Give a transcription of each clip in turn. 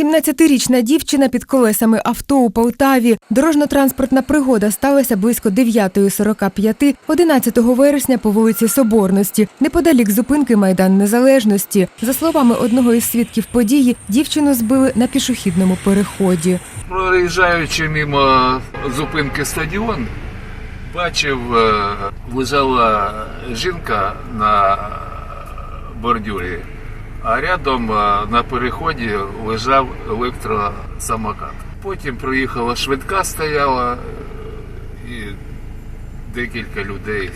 17-річна дівчина під колесами авто у Полтаві. Дорожньо-транспортна пригода сталася близько 9.45 11 вересня по вулиці Соборності, неподалік зупинки Майдан Незалежності. За словами одного із свідків події, дівчину збили на пішохідному переході. Проїжджаючи мимо зупинки стадіон, бачив, е, лежала жінка на бордюрі, а рядом на переході лежав електросамокат. Потім проїхала швидка, стояла е, і декілька людей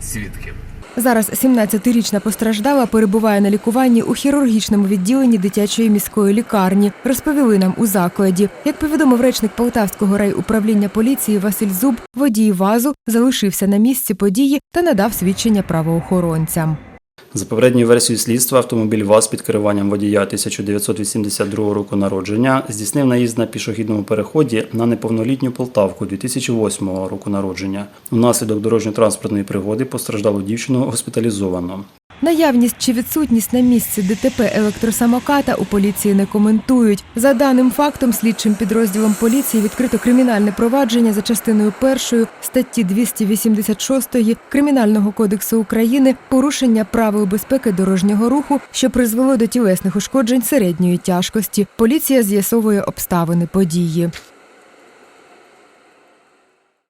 свідків. Зараз 17-річна постраждала перебуває на лікуванні у хірургічному відділенні дитячої міської лікарні. Розповіли нам у закладі. Як повідомив речник Полтавського райуправління поліції Василь Зуб, водій вазу залишився на місці події та надав свідчення правоохоронцям. За попередньою версією слідства, автомобіль ВАЗ під керуванням водія 1982 року народження здійснив наїзд на пішохідному переході на неповнолітню Полтавку 2008 року народження. Внаслідок дорожньо-транспортної пригоди постраждалу дівчину госпіталізовано. Наявність чи відсутність на місці ДТП електросамоката у поліції не коментують. За даним фактом, слідчим підрозділом поліції відкрито кримінальне провадження за частиною першої статті 286 Кримінального кодексу України порушення правил безпеки дорожнього руху, що призвело до тілесних ушкоджень середньої тяжкості. Поліція з'ясовує обставини події.